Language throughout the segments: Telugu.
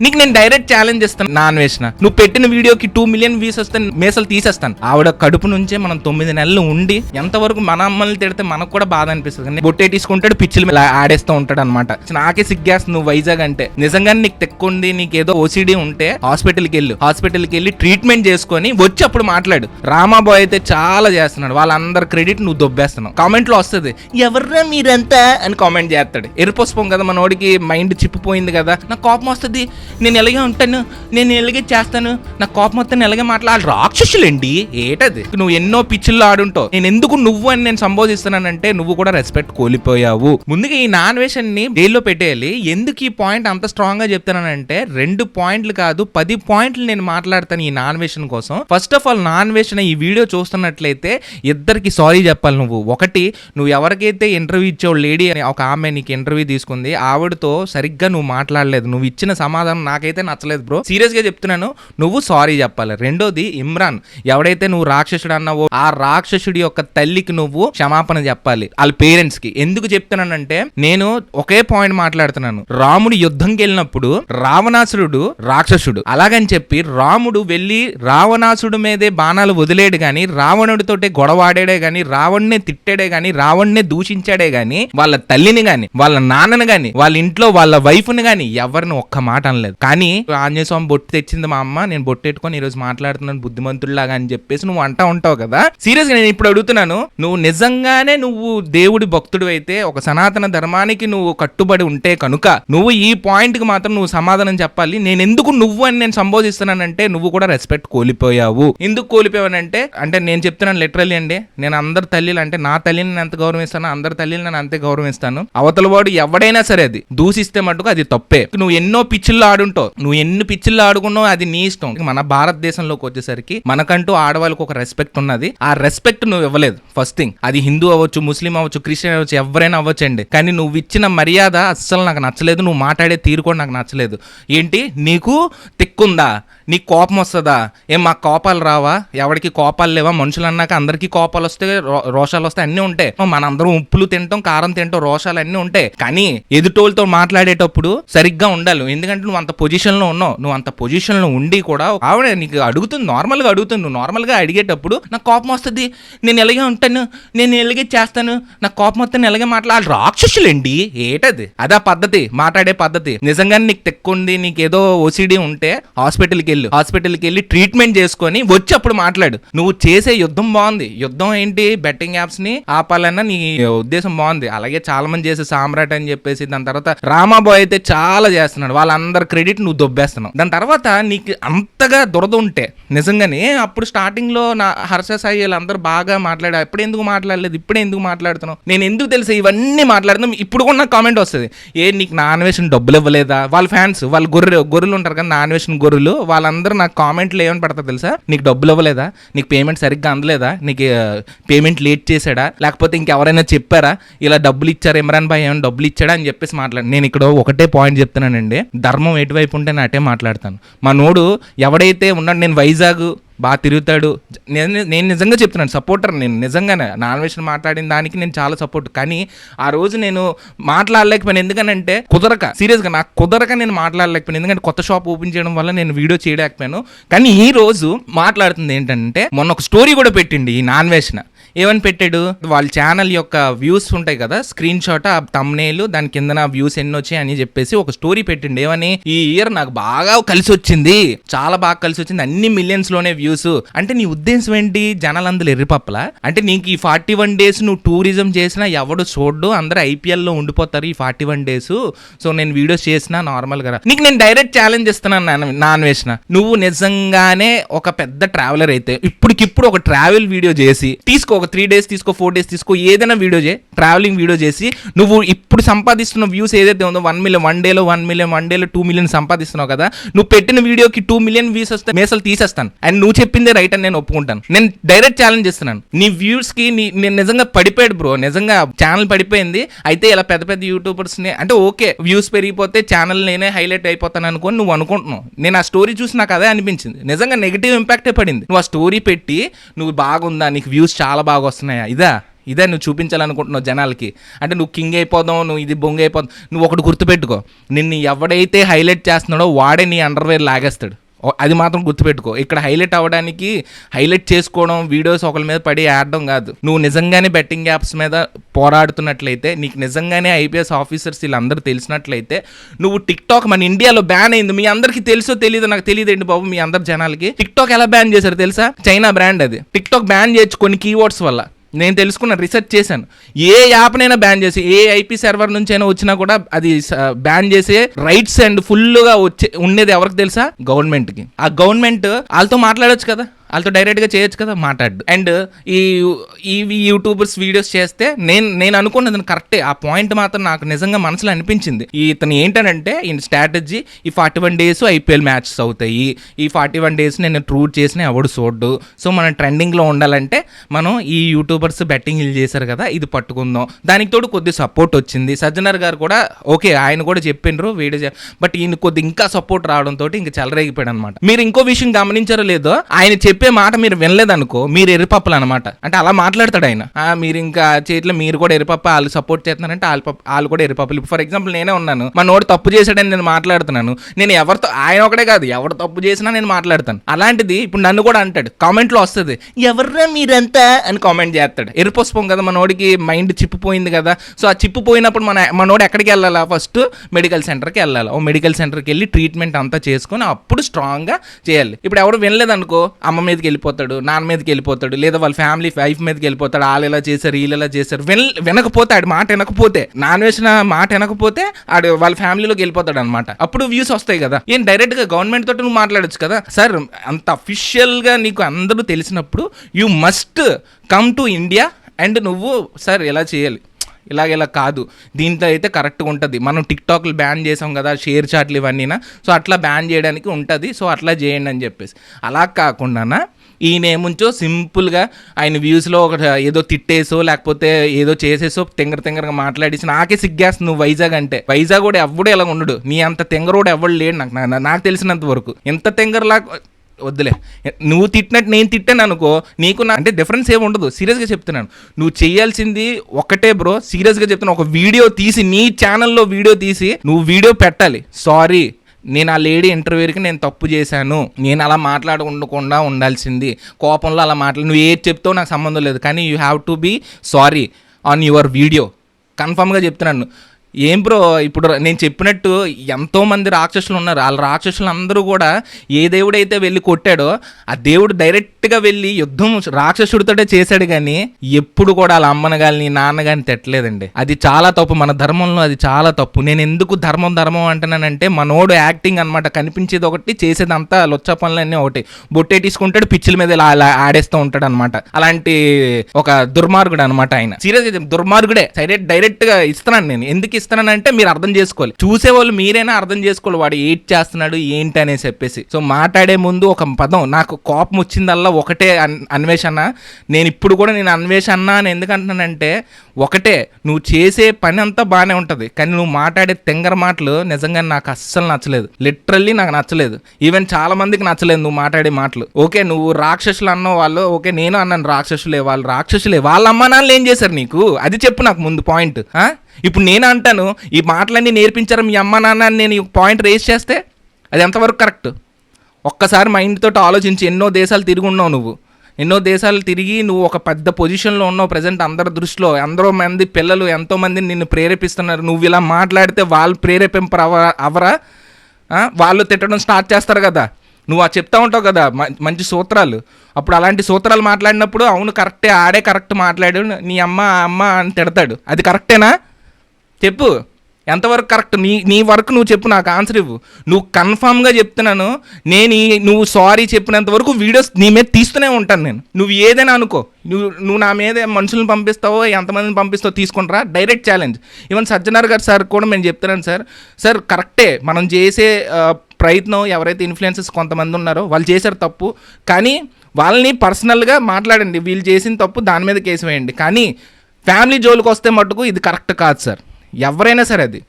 నీకు నేను డైరెక్ట్ ఛాలెంజ్ ఇస్తాను నాన్ వేసిన నువ్వు పెట్టిన వీడియోకి టూ మిలియన్ వ్యూస్ వస్తే మేసలు తీసేస్తాను. ఆవిడ కడుపు నుంచే మనం తొమ్మిది నెలలు ఉండి ఎంతవరకు మన అమ్మల్ని తిడితే మనకు కూడా బాధ అనిపిస్తుంది. కానీ బొట్టే తీసుకుంటాడు పిచ్చిలు ఇలా ఆడేస్తూ ఉంటాడు అనమాట నాకే సిగ్గేస్తుంది నువ్వు వైజాగ్ అంటే. నిజంగానే నీకు తెక్కుంది నీకు ఏదో ఓసిడి ఉంటే హాస్పిటల్కి వెళ్ళు. హాస్పిటల్కి వెళ్ళి ట్రీట్మెంట్ చేసుకొని వచ్చి అప్పుడు మాట్లాడు. రామాబాయ్ అయితే చాలా చేస్తున్నాడు. వాళ్ళందరి క్రెడిట్ నువ్వు దొబ్బేస్తున్నావు. కామెంట్లో వస్తుంది ఎవర్రా మీరంతా? అని కామెంట్ చేస్తాడు. ఎరుపుష్పం కదా మనోడికి మైండ్ చిప్పిపోయింది కదా. నాకు కోపం వస్తుంది నేను ఎలాగే ఉంటాను నేను ఎలాగే చేస్తాను నా కోపం వస్తే ఎలాగే మాట్లాడాలి? రాక్షసులండి. ఏటది? నువ్వు ఎన్నో పిచ్చుల్లో ఆడుంటావు. నేను ఎందుకు నువ్వు అని నేను సంబోధిస్తున్నానంటే నువ్వు కూడా రెస్పెక్ట్ కోల్పోయావు. ముందుగా ఈ నాన్ని జైల్లో పెట్టేయాలి. ఎందుకు ఈ పాయింట్ అంత స్ట్రాంగ్గా చెప్తున్నానంటే రెండు పాయింట్లు కాదు పది పాయింట్లు నేను మాట్లాడతాను ఈ నాన్ వేషన్ కోసం. ఫస్ట్ ఆఫ్ ఆల్ నాన్ వేషన్ ఈ వీడియో చూస్తున్నట్లయితే ఇద్దరికి సారీ చెప్పాలి నువ్వు. ఒకటి నువ్వు ఎవరికైతే ఇంటర్వ్యూ ఇచ్చావు లేడీ అని ఒక ఆమె నీకు ఇంటర్వ్యూ తీసుకుంది ఆవిడతో సరిగ్గా నువ్వు మాట్లాడలేదు. నువ్వు ఇచ్చిన సమాధానం నాకైతే నచ్చలేదు బ్రో. సీరియస్గా చెప్తున్నాను నువ్వు సారీ చెప్పాలి. రెండోది ఇమ్రాన్. ఎవడైతే నువ్వు రాక్షసుడు అన్నావో ఆ రాక్షసుడి యొక్క తల్లికి నువ్వు క్షమాపణ చెప్పాలి. వాళ్ళ పేరెంట్స్కి ఎందుకు చెప్తున్నానంటే నేను ఒకే పాయింట్ మాట్లాడుతున్నాను. రాముడు యుద్ధంకి వెళ్ళినప్పుడు రావణాసురుడు రాక్షసుడు. అలాగని చెప్పి రాముడు వెళ్ళి రావణాసుడు మీదే బాణాలు వదిలేడు గాని రావణుడితోటే గొడవాడాడే గాని రావణ్ణే తిట్టాడే గాని రావణ్ణే దూషించాడే గాని వాళ్ళ తల్లిని గాని వాళ్ళ నాన్నని గాని వాళ్ళ ఇంట్లో వాళ్ళ వైఫ్ని గాని ఎవరిని ఒక్క మాట అనలేదు కానీ ఆంజనేయ స్వామి బొట్టు తెచ్చింది మా అమ్మ నేను బొట్టు పెట్టుకొని ఈరోజు మాట్లాడుతున్నాను బుద్ధిమంతుడిలాగా అని చెప్పేసి నువ్వు అంటా ఉంటావు కదా. సీరియస్గా నేను ఇప్పుడు అడుగుతున్నాను నువ్వు నిజంగానే నువ్వు దేవుడి భక్తుడు అయితే ఒక సనాతన ధర్మానికి నువ్వు కట్టుబడి ఉంటే కనుక నువ్వు ఈ పాయింట్కి మాత్రం నువ్వు సమాధానం చెప్పాలి. నేను ఎందుకు నువ్వు అని నేను సంబోధిస్తున్నానంటే నువ్వు కూడా రెస్పెక్ట్ కోల్పోయావు. ఎందుకు కోల్పోయావనంటే అంటే నేను చెప్తున్నాను లిటరలీ అండి నేను అందరి తల్లిలు అంటే నా తల్లిని నేను ఎంత గౌరవిస్తాను అందరి తల్లిని నేను అంతే గౌరవిస్తాను. అవతల వాడు ఎవడైనా సరే అది దూషిస్తే మటుకు అది తప్పే. నువ్వు ఎన్నో పిచ్చిల్లో ఆడుంటావు. నువ్వు ఎన్ని పిచ్చిల్లో ఆడుకున్నావు అది నీ ఇష్టం. మన భారతదేశంలోకి వచ్చేసరికి మనకంటూ ఆడవాళ్ళకి ఒక రెస్పెక్ట్ ఉన్నది. ఆ రెస్పెక్ట్ నువ్వు ఇవ్వలేదు. ఫస్ట్ థింగ్ అది హిందూ అవ్వచ్చు ముస్లిం అవ్వచ్చు క్రిస్టియన్ అవ్వచ్చు ఎవరైనా అవ్వచ్చండి. కానీ నువ్వు ఇచ్చిన మర్యాద అస్సలు నాకు నచ్చలేదు. నువ్వు మాట్లాడే తీరు కూడా నాకు నచ్చలేదు. ఏంటి? నీకు తిక్కుందా? నీకు కోపం వస్తుందా? ఏం మాకు కోపాలు రావా? ఎవరికి కోపాలు లేవా? మనుషులు అన్నాక అందరికీ కోపాలు వస్తే రో- రోషాలు వస్తే అన్నీ ఉంటాయి. మనందరం ఉప్పులు తింటాం కారం తింటాం రోషాలు అన్నీ ఉంటాయి. కానీ ఎదుటోళ్ళతో మాట్లాడేటప్పుడు సరిగ్గా ఉండాలి. ఎందుకంటే నువ్వు అంత పొజిషన్లో ఉన్నావు. నువ్వు అంత పొజిషన్లో ఉండి కూడా ఆవిడ నీకు అడుగుతుంది నార్మల్గా అడుగుతుంది. నువ్వు నార్మల్గా అడిగేటప్పుడు నాకు కోపం వస్తుంది. నేను ఎలాగే ఉంటాను? నేను ఎలాగే చేస్తాను? నాకు కోపం వస్తే నేను ఎలాగే మాట్లాడాలి? రాక్షసులండి. ఏటది? అదా పద్ధతి. మాట్లాడే పద్ధతి. నిజంగానే నీకు తెక్కుంది నీకు ఏదో ఓసిడి ఉంటే హాస్పిటల్కి వెళ్ళి హాస్పిటల్కి వెళ్ళి ట్రీట్మెంట్ చేసుకొని వచ్చి అప్పుడు మాట్లాడు. నువ్వు చేసే యుద్ధం బాగుంది. యుద్ధం ఏంటి? బెట్టింగ్ యాప్స్ని ఆపాలన్న నీ ఉద్దేశం బాగుంది. అలాగే చాలా మంది చేసే సామ్రాట్ అని చెప్పేసి దాని తర్వాత రామాబాయ్ అయితే చాలా చేస్తున్నాడు. వాళ్ళందరి క్రెడిట్ నువ్వు దొబ్బేస్తున్నావు. దాని తర్వాత నీకు అంతగా దురద ఉంటే నిజంగానే అప్పుడు స్టార్టింగ్లో నా హర్ష సాయి వీళ్ళందరూ బాగా మాట్లాడా ఎప్పుడు ఎందుకు మాట్లాడలేదు? ఇప్పుడే ఎందుకు మాట్లాడుతున్నావు? నేను ఎందుకు తెలుసు? ఇవన్నీ మాట్లాడుతున్నాం ఇప్పుడు కూడా నాకు కామెంట్ వస్తుంది. ఏ నీకు నాన్ వేషన్ డబ్బులు ఇవ్వలేదా? వాళ్ళ ఫ్యాన్స్ వాళ్ళ గొర్రెలు గొర్రెలు ఉంటారు కదా నాన్ వేషన్ గొర్రెలు వాళ్ళందరూ నాకు కామెంట్లు ఏమని పెడతారు తెలుసా? నీకు డబ్బులు ఇవ్వలేదా? నీకు పేమెంట్ సరిగ్గా అందలేదా? నీకు పేమెంట్ లేట్ చేశాడా? లేకపోతే ఇంకెవరైనా చెప్పారా? ఇలా డబ్బులు ఇచ్చారు? ఇమ్రాన్ భాయ్ ఏమైనా డబ్బులు ఇచ్చాడా? అని చెప్పేసి మాట్లాడు. నేను ఇక్కడ ఒకటే పాయింట్ చెప్తున్నానండి. ధర్మం ఎటువైపు ఉంటే నేను అటే మాట్లాడతాను. మా నోడు ఎవడైతే ఉన్నాడు నేను వైజాగ్ బాగా తిరుగుతాడు. నేను నేను నిజంగా చెప్తున్నాను సపోర్టర్ నేను నిజంగానే నాన్ వెజ్ మాట్లాడిన దానికి నేను చాలా సపోర్ట్ కానీ ఆ రోజు నేను మాట్లాడలేకపోయాను. ఎందుకనంటే కుదరక సీరియస్గా నాకు కుదరక నేను మాట్లాడలేకపోయాను. ఎందుకంటే కొత్త షాప్ ఓపెన్ చేయడం వల్ల నేను వీడియో చేయలేకపోయాను. కానీ ఈ రోజు మాట్లాడుతుంది ఏంటంటే మొన్న ఒక స్టోరీ కూడా పెట్టిండి ఈ నాన్ వెజ్న ఏమని పెట్టాడు? వాళ్ళ ఛానల్ యొక్క వ్యూస్ ఉంటాయి కదా స్క్రీన్ షాట్ ఆ తమ్నేలు దాని కింద వ్యూస్ ఎన్ని వచ్చాయి అని చెప్పేసి ఒక స్టోరీ పెట్టిండు. ఏమని? ఈ ఇయర్ నాకు బాగా కలిసి వచ్చింది. చాలా బాగా కలిసి వచ్చింది. అన్ని మిలియన్స్లోనే వ్యూస్ అంటే నీ ఉద్దేశం ఏంటి? జనాలందరూ ఎర్రిపప్పల? అంటే నీకు ఈ ఫార్టీ వన్ డేస్ నువ్వు టూరిజం చేసినా ఎవడు చూడ్డు? అందరూ ఐపీఎల్లో ఉండిపోతారు ఈ ఫార్టీ వన్ డేస్ సో నేను వీడియోస్ చేసినా నార్మల్గా నీకు నేను డైరెక్ట్ ఛాలెంజ్ ఇస్తున్నాను నాన్ వేసిన నువ్వు నిజంగానే ఒక పెద్ద ట్రావెలర్ అయితే ఇప్పటికిప్పుడు ఒక ట్రావెల్ వీడియో చేసి తీసుకో. ఒక త్రీ డేస్ తీసుకో ఫోర్ డేస్ తీసుకో ఏదైనా వీడియో చేయి ట్రావెలింగ్ వీడియో చేసి నువ్వు ఇప్పుడు సంపాదిస్తున్న వ్యూస్ ఏదైతే ఉందో వన్ మిలియన్ వన్ డేలో వన్ మిలియన్ వన్ డేలో టూ మిలియన్ సంపాదిస్తున్నావు కదా నువ్వు పెట్టిన వీడియోకి టూ మిలియన్ వ్యూస్ వస్తే మేసలు తీసేస్తాను. అండ్ నువ్వు చెప్పిందే రైట్ అని నేను ఒప్పుకుంటాను. నేను డైరెక్ట్ ఛాలెంజ్ చేస్తున్నాను. నీ వ్యూస్కి నీ నేను నిజంగా పడిపోయాడు బ్రో నిజంగా ఛానల్ పడిపోయింది. అయితే ఇలా పెద్ద పెద్ద యూట్యూబర్స్ని అంటే ఓకే వ్యూస్ పెరిగిపోతే ఛానల్ నేనే హైలైట్ అయిపోతాను అనుకోని నువ్వు అనుకుంటున్నావు. నేను ఆ స్టోరీ చూసి నాకు అదే అనిపించింది. నిజంగా నెగిటివ్ ఇంపాక్టే పడింది. నువ్వు ఆ స్టోరీ పెట్టి నువ్వు బాగుందా? నీకు వ్యూస్ చాలా బాగా వస్తున్నాయా ఇదా ఇదే నువ్వు చూపించాలనుకుంటున్నావు జనాలకి. అంటే నువ్వు కింగ్ అయిపోదావు నువ్వు ఇది బొంగ్ అయిపోదావు నువ్వు ఒకటి గుర్తుపెట్టుకో. నిన్ను ఎవడైతే హైలైట్ చేస్తున్నాడో వాడే నీ అండర్వేర్ లాగేస్తాడు. అది మాత్రం గుర్తుపెట్టుకో. ఇక్కడ హైలైట్ అవ్వడానికి హైలైట్ చేసుకోవడం వీడియోస్ ఒకరి మీద పడి ఆడడం కాదు. నువ్వు నిజంగానే బెట్టింగ్ యాప్స్ మీద పోరాడుతున్నట్లయితే నీకు నిజంగానే ఐపీఎస్ ఆఫీసర్స్ వీళ్ళందరూ తెలిసినట్లయితే నువ్వు టిక్ టాక్ మన ఇండియాలో బ్యాన్ అయింది. మీ అందరికీ తెలుసో తెలియదు నాకు తెలియదండి బాబు మీ అందరి జనాలకి. టిక్ టాక్ ఎలా బ్యాన్ చేశారు తెలుసా? చైనా బ్రాండ్ అది. టిక్ టాక్ బ్యాన్ చేయొచ్చు కొన్ని కీవర్డ్స్ వల్ల. నేను తెలుసుకున్నాను రీసెర్చ్ చేశాను. ఏ యాప్నైనా బ్యాన్ చేసి ఏ ఐపీ సర్వర్ నుంచి అయినా వచ్చినా కూడా అది బ్యాన్ చేసే రైట్స్ అండ్ ఫుల్గా వచ్చే ఉండేది ఎవరికి తెలుసా? గవర్నమెంట్కి ఆ గవర్నమెంట్ వాళ్ళతో మాట్లాడొచ్చు కదా? వాళ్ళతో డైరెక్ట్గా చేయొచ్చు కదా మాట్లాడు. అండ్ ఈ ఈ యూట్యూబర్స్ వీడియోస్ చేస్తే నేను నేను అనుకున్నది కరెక్టే ఆ పాయింట్ మాత్రం నాకు నిజంగా మనసులో అనిపించింది. ఈ ఇతను ఏంటనంటే ఈ స్ట్రాటజీ ఈ forty one days IPL matches అవుతాయి. ఈ ఫార్టీ వన్ డేస్ నేను ట్రూట్ చేసిన ఎవడు చూడ్డు. సో మనం ట్రెండింగ్లో ఉండాలంటే మనం ఈ యూట్యూబర్స్ బెట్టింగ్ చేశారు కదా ఇది పట్టుకుందాం. దానికి తోడు కొద్ది సపోర్ట్ వచ్చింది. సజ్జనర్ గారు కూడా ఓకే ఆయన కూడా చెప్పిండ్రు వీడియో బట్ ఈయన కొద్ది ఇంకా సపోర్ట్ రావడంతో ఇంకా చెలరేగిపోయాడు అనమాట మీరు ఇంకో విషయం గమనించారో లేదో ఆయన చెప్పి చెప్పే మాట మీరు వినలేదనుకో మీరు ఎరిపప్పులు అనమాట అంటే అలా మాట్లాడతాడు ఆయన. మీరు ఇంకా చేతిలో మీరు కూడా ఎరిపప్ప వాళ్ళు సపోర్ట్ చేస్తున్నారంటే వాళ్ళు పప్ప- వాళ్ళు కూడా ఎరిపప్పులు ఫర్ ఎగ్జాంపుల్ నేనే ఉన్నాను. మా నోడు తప్పు చేశాడని నేను మాట్లాడుతున్నాను. నేను ఎవరితో ఆయన ఒకటే కాదు. ఎవరు తప్పు చేసినా నేను మాట్లాడతాను. అలాంటిది ఇప్పుడు నన్ను కూడా అంటాడు. కామెంట్లో వస్తుంది. ఎవర్రా మీరంతా? అని కామెంట్ చేస్తాడు. ఎరుపొస్పం కదా మనోడికి మైండ్ చిప్పిపోయింది కదా. సో ఆ చిప్పు పోయినప్పుడు మన మనోడు ఎక్కడికి వెళ్ళాలా? ఫస్ట్ మెడికల్ సెంటర్కి వెళ్ళాలి? ఓ మెడికల్ సెంటర్కి వెళ్ళి ట్రీట్మెంట్ అంతా చేసుకొని అప్పుడు స్ట్రాంగ్గా చేయాలి. ఇప్పుడు ఎవరు వినలేదనుకో అమ్మ మీదకి వెళ్ళిపోతాడు నాన్న మీదకి వెళ్ళిపోతాడు లేదా వాళ్ళ ఫ్యామిలీ వైఫ్ మీదకి వెళ్ళిపోతాడు వాళ్ళు ఎలా చేశారు వీళ్ళు ఎలా చేశారు విన వినకపోతే ఆడి మాట వినకపోతే నాన్ వేసిన మాట వినకపోతే ఆడు వాళ్ళ ఫ్యామిలీలోకి వెళ్ళిపోతాడు అనమాట అప్పుడు వ్యూస్ వస్తాయి కదా. ఏం డైరెక్ట్గా గవర్నమెంట్ తోటి నువ్వు మాట్లాడచ్చు కదా? సార్ అంత అఫీషియల్గా నీకు అందరూ తెలిసినప్పుడు you must come to India and నువ్వు సార్ ఎలా చేయాలి? ఇలాగ ఇలా కాదు. దీంట్లో అయితే కరెక్ట్గా ఉంటుంది. మనం టిక్టాక్లు బ్యాన్ చేసాం కదా షేర్ చాట్లు ఇవన్నీనా సో అట్లా బ్యాన్ చేయడానికి ఉంటుంది. సో అట్లా చేయండి అని చెప్పేసి. అలా కాకుండా ఈయనేముంచో సింపుల్గా ఆయన వ్యూస్లో ఒక ఏదో తిట్టేసో లేకపోతే ఏదో చేసేసో తెంగర తెంగరగా మాట్లాడేసి నాకే సిగ్గేస్తుంది నువ్వు వైజాగ్ అంటే. వైజాగ్ కూడా ఎవ్వడు ఇలా ఉండడు. నీ అంత తెంగరోడు ఎవ్వడు లేడు నాకు. నా- నాకు తెలిసినంత వరకు. ఎంత తెంగరలా వద్దులే. నువ్వు తిట్టినట్టు నేను తిట్టాను అనుకో నీకు నా అంటే డిఫరెన్స్ ఏమి ఉండదు. సీరియస్గా చెప్తున్నాను. నువ్వు చేయాల్సింది ఒకటే బ్రో సీరియస్గా చెప్తున్నా. ఒక వీడియో తీసి నీ ఛానల్లో వీడియో తీసి నువ్వు వీడియో పెట్టాలి. సారీ నేను ఆ లేడీ ఇంటర్వ్యూకి నేను తప్పు చేశాను. నేను అలా మాట్లాడకుండా ఉండాల్సింది. కోపంలో అలా మాట్లాడి నువ్వు ఏది చెప్తావు నాకు సంబంధం లేదు. కానీ you have to be sorry on your video కన్ఫామ్గా చెప్తున్నాను. ఏం బ్రో ఇప్పుడు నేను చెప్పినట్టు ఎంతోమంది రాక్షసులు ఉన్నారు. వాళ్ళ రాక్షసులు అందరూ కూడా ఏ దేవుడైతే వెళ్ళి కొట్టాడో ఆ దేవుడు డైరెక్ట్గా వెళ్ళి యుద్ధం రాక్షసుడితోటే చేశాడు కానీ ఎప్పుడు కూడా వాళ్ళ అమ్మను కానీ నాన్న కానీ తెట్టలేదండి. అది చాలా తప్పు. మన ధర్మంలో అది చాలా తప్పు. నేను ఎందుకు ధర్మం ధర్మం అంటున్నానంటే మనోడు యాక్టింగ్ అనమాట కనిపించేది ఒకటి చేసేదంతా లొచ్చ పనులన్నీ ఒకటి. బొట్టేటీసుకుంటాడు పిచ్చిల మీద ఇలా అలా ఆడేస్తూ ఉంటాడు అనమాట అలాంటి ఒక దుర్మార్గుడు అనమాట ఆయన. సీరియస్ దుర్మార్గుడే. సైడెట్ డైరెక్ట్గా ఇస్తున్నాను నేను. ఎందుకు ఇస్తున్నానంటే మీరు అర్థం చేసుకోవాలి. చూసే వాళ్ళు మీరైనా అర్థం చేసుకోవాలి వాడు ఏడ్ చేస్తున్నాడు ఏంటి అనేసి చెప్పేసి. సో మాట్లాడే ముందు ఒక పదం నాకు కోపం వచ్చిందల్లా ఒకటే అన్- అన్వేషణ. నేను ఇప్పుడు కూడా నేను అన్వేషణ అని ఎందుకంటున్నానంటే ఒకటే నువ్వు చేసే పని అంతా బాగానే ఉంటుంది కానీ నువ్వు మాట్లాడే తెంగర మాటలు నిజంగా నాకు అస్సలు నచ్చలేదు. లిటరల్లీ నాకు నచ్చలేదు. ఈవెన్ చాలా మందికి నచ్చలేదు నువ్వు మాట్లాడే మాటలు. ఓకే నువ్వు రాక్షసులు అన్న వాళ్ళు ఓకే నేను అన్నాను రాక్షసులే వాళ్ళు రాక్షసులే. వాళ్ళ అమ్మ నాన్నలు ఏం చేశారు నీకు? అది చెప్పు నాకు ముందు పాయింట్. ఇప్పుడు నేను అంటాను ఈ మాటలన్నీ నేర్పించారు మీ అమ్మ నాన్న అని నేను ఈ పాయింట్ రేస్ చేస్తే అది ఎంతవరకు కరెక్ట్ ఒక్కసారి మైండ్ తోటి ఆలోచించి ఎన్నో దేశాలు తిరిగి ఉన్నావు నువ్వు. ఎన్నో దేశాలు తిరిగి నువ్వు ఒక పెద్ద పొజిషన్లో ఉన్నావు ప్రజెంట్ అందరి దృష్టిలో. ఎందరో మంది పిల్లలు ఎంతోమంది నిన్ను ప్రేరేపిస్తున్నారు. నువ్వు ఇలా మాట్లాడితే వాళ్ళు ప్రేరేపింపరు అవ- అవరా? వాళ్ళు తిట్టడం స్టార్ట్ చేస్తారు కదా. నువ్వు ఆ చెప్తా ఉంటావు కదా మంచి సూత్రాలు. అప్పుడు అలాంటి సూత్రాలు మాట్లాడినప్పుడు అవును కరెక్టే ఆడే కరెక్ట్ మాట్లాడు నీ అమ్మ అమ్మ అని తిడతాడు. అది కరెక్టేనా చెప్పు. ఎంతవరకు కరెక్ట్? నీ నీ వరకు నువ్వు చెప్పు నాకు ఆన్సర్ ఇవ్వు. నువ్వు కన్ఫామ్గా చెప్తున్నాను నేను నువ్వు సారీ చెప్పినంత వరకు వీడియోస్ నీ మీద తీస్తూనే ఉంటాను నేను. నువ్వు ఏదైనా అనుకో. నువ్వు నువ్వు నా మీద మనుషులను పంపిస్తావో ఎంతమందిని పంపిస్తావో తీసుకుంటారా? Direct challenge. ఈవెన్ సజ్జనార్ గారు సార్ కూడా నేను చెప్తున్నాను సార్. సార్ కరెక్టే. మనం చేసే ప్రయత్నం ఎవరైతే ఇన్ఫ్లుయెన్సెస్ కొంతమంది ఉన్నారో వాళ్ళు చేశారు తప్పు. కానీ వాళ్ళని పర్సనల్గా మాట్లాడండి. వీళ్ళు చేసిన తప్పు దాని మీద కేసు వేయండి. కానీ ఫ్యామిలీ జోలికి వస్తే మటుకు ఇది కరెక్ట్ కాదు సార్. ఎవరైనా సరే అది.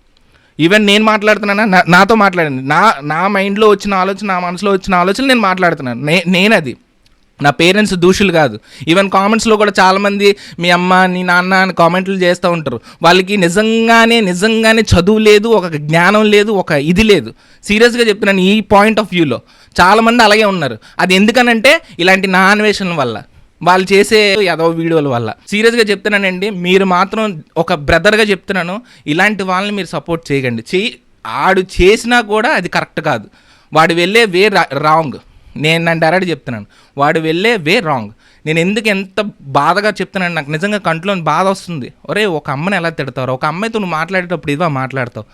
ఈవెన్ నేను మాట్లాడుతున్నానా నా- నాతో మాట్లాడండి. నా నా మైండ్లో వచ్చిన ఆలోచన నా మనసులో వచ్చిన ఆలోచన నేను మాట్లాడుతున్నాను. నే నేను అది నా పేరెంట్స్ దూషులు కాదు. ఈవెన్ కామెంట్స్లో కూడా చాలామంది మీ అమ్మ నీ నాన్న అని కామెంట్లు చేస్తూ ఉంటారు. వాళ్ళకి నిజంగానే నిజంగానే చదువు లేదు ఒక జ్ఞానం లేదు ఒక ఇది లేదు. సీరియస్గా చెప్తున్నాను ఈ పాయింట్ ఆఫ్ వ్యూలో. చాలామంది అలాగే ఉన్నారు. అది ఎందుకనంటే ఇలాంటి నా అన్వేషణల వల్ల. వాళ్ళు చేసే ఏదో వీడియోల వల్ల. సీరియస్గా చెప్తున్నానండి మీరు మాత్రం ఒక బ్రదర్గా చెప్తున్నాను ఇలాంటి వాళ్ళని మీరు సపోర్ట్ చేయకండి. చేయి ఆడు చేసినా కూడా అది కరెక్ట్ కాదు. వాడు వెళ్ళే వే రాంగ్. నేను నన్ను డైరెక్ట్ చెప్తున్నాను వాడు వెళ్ళే వే రాంగ్. నేను ఎందుకు ఎంత బాధగా చెప్తున్నాను నాకు నిజంగా కంట్లో బాధ వస్తుంది. ఒరే ఒక అమ్మని ఎలా తిడతావు ఒక అమ్మాయితో నువ్వు మాట్లాడేటప్పుడు ఇదివా మాట్లాడతావు?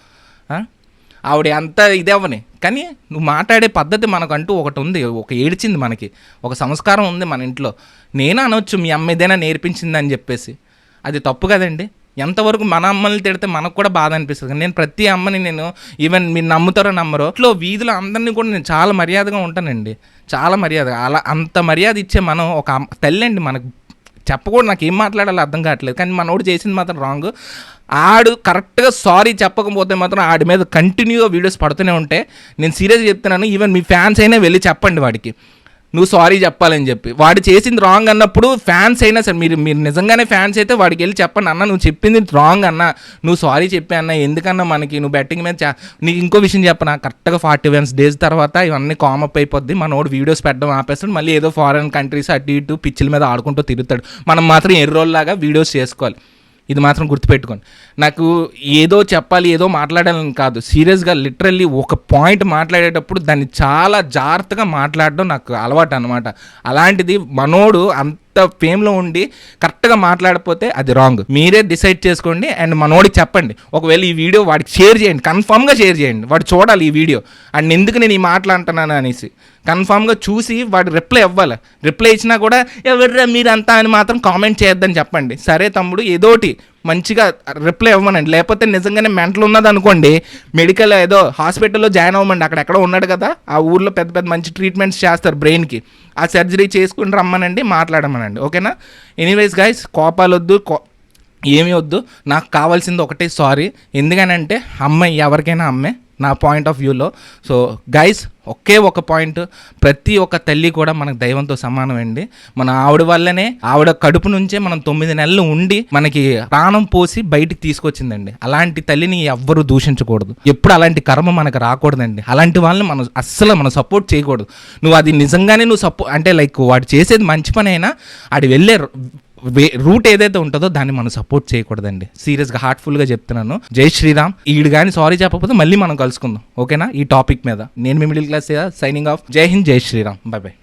ఆవిడ అంత ఇదే అవ్వని కానీ నువ్వు మాట్లాడే పద్ధతి మనకంటూ ఒకటి ఉంది ఒక ఏడ్చింది మనకి ఒక సంస్కారం ఉంది మన ఇంట్లో. నేను అనొచ్చు మీ అమ్మ ఏదైనా నేర్పించింది అని చెప్పేసి. అది తప్పు కదండి. ఎంతవరకు మన అమ్మల్ని తిడితే మనకు కూడా బాధ అనిపిస్తుంది. నేను ప్రతి అమ్మని నేను ఈవెన్ మీరు నమ్ముతారో నమ్మరో ఇట్లో వీధిలో అందరినీ కూడా నేను చాలా మర్యాదగా ఉంటానండి. చాలా మర్యాద. అలా అంత మర్యాద ఇచ్చే మనం ఒక తల్లి అండి మనకు చెప్పకూడదు నాకు ఏం మాట్లాడాలో అర్థం కావట్లేదు. కానీ మనోడు చేసింది మాత్రం రాంగ్ ఆడు కరెక్ట్గా సారీ చెప్పకపోతే మాత్రం ఆడి మీద కంటిన్యూగా వీడియోస్ పడుతూనే ఉంటే నేను సీరియస్ చెప్తున్నాను ఈవెన్ మీ ఫ్యాన్స్ అయినా వెళ్ళి చెప్పండి వాడికి. నువ్వు సారీ చెప్పాలని చెప్పి. వాడు చేసింది రాంగ్ అన్నప్పుడు ఫ్యాన్స్ అయినా సరే మీరు మీరు నిజంగానే ఫ్యాన్స్ అయితే వాడికి వెళ్ళి చెప్పండి అన్న నువ్వు చెప్పింది రాంగ్ అన్న. నువ్వు సారీ చెప్పి అన్న ఎందుకన్నా మనకి? నువ్వు బెట్టింగ్ మీద నీకు ఇంకో విషయం చెప్పనా? కరెక్ట్గా ఫార్టీ వన్స్ డేస్ తర్వాత ఇవన్నీ కామప్ అయిపోద్ది. మనోడు వీడియోస్ పెట్టడం ఆపేస్తాడు. మళ్ళీ ఏదో ఫారెన్ కంట్రీస్ అటు ఇటు పిచ్చిల మీద ఆడుకుంటూ తిరుగుతాడు. మనం మాత్రం ఎర్రోల్లాగా వీడియోస్ చేసుకోవాలి. ఇది మాత్రం గుర్తుపెట్టుకోండి. నాకు ఏదో చెప్పాలి ఏదో మాట్లాడాలని కాదు. సీరియస్గా లిటరల్లీ ఒక పాయింట్ మాట్లాడేటప్పుడు దాన్ని చాలా జాగ్రత్తగా మాట్లాడడం నాకు అలవాటు అనమాట అలాంటిది మనోడు అంత ఫేమ్లో ఉండి కరెక్ట్గా మాట్లాడకపోతే అది రాంగ్. మీరే డిసైడ్ చేసుకోండి అండ్ మనోడికి చెప్పండి. ఒకవేళ ఈ వీడియో వాడికి షేర్ చేయండి కన్ఫామ్గా షేర్ చేయండి. వాడు చూడాలి ఈ వీడియో. అండ్ ఎందుకు నేను ఈ మాట్లాడుతున్నాను అనేసి. కన్ఫామ్గా చూసి వాడు రిప్లై ఇవ్వాలి. రిప్లై ఇచ్చినా కూడా ఎవర్రా మీరంతా అని మాత్రం కామెంట్ చేయొద్దని చెప్పండి. సరే తమ్ముడు ఏదోటి మంచిగా రిప్లై ఇవ్వమనండి. లేకపోతే నిజంగానే మెంటల్ ఉన్నది అనుకోండి. మెడికల్ ఏదో హాస్పిటల్లో జాయిన్ అవ్వమండి. అక్కడ ఎక్కడో ఉన్నాడు కదా ఆ ఊర్లో పెద్ద పెద్ద మంచి ట్రీట్మెంట్స్ చేస్తారు బ్రెయిన్కి. ఆ సర్జరీ చేసుకుని రమ్మనండి మాట్లాడమనండి. ఓకేనా? ఎనీవేస్ గైస్ కోపాలు వద్దు కో ఏమీ వద్దు. నాకు కావాల్సింది ఒకటే సారీ. ఎందుకనంటే అమ్మాయి ఎవరికైనా అమ్మాయి నా పాయింట్ ఆఫ్ వ్యూలో సో గైస్ ఒకే ఒక పాయింట్ ప్రతి ఒక్క తల్లి కూడా మనకు దైవంతో సమానం అండి. మన ఆవిడ వల్లనే ఆవిడ కడుపు నుంచే మనం తొమ్మిది నెలలు ఉండి మనకి ప్రాణం పోసి బయటికి తీసుకొచ్చిందండి. అలాంటి తల్లిని ఎవ్వరూ దూషించకూడదు. ఎప్పుడు అలాంటి కర్మ మనకు రాకూడదండి. అలాంటి వాళ్ళని మనం అస్సలు మనం సపోర్ట్ చేయకూడదు. నువ్వు అది నిజంగానే నువ్వు సపో అంటే లైక్ వాడు చేసేది మంచి పని అయినా ఆడి వెళ్ళే వే రూట్ ఏదైతే ఉంటుందో దాన్ని మనం సపోర్ట్ చేయకూడదండి. సీరియస్గా హార్ట్ఫుల్గా చెప్తున్నాను. జై శ్రీరామ్. ఈడు కానీ సారీ చెప్పకపోతే మళ్ళీ మనం కలుసుకుందాం. ఓకేనా? ఈ టాపిక్ మీద. నేను మీ middle class signing off. Jai Hind జై శ్రీరామ్. Bye bye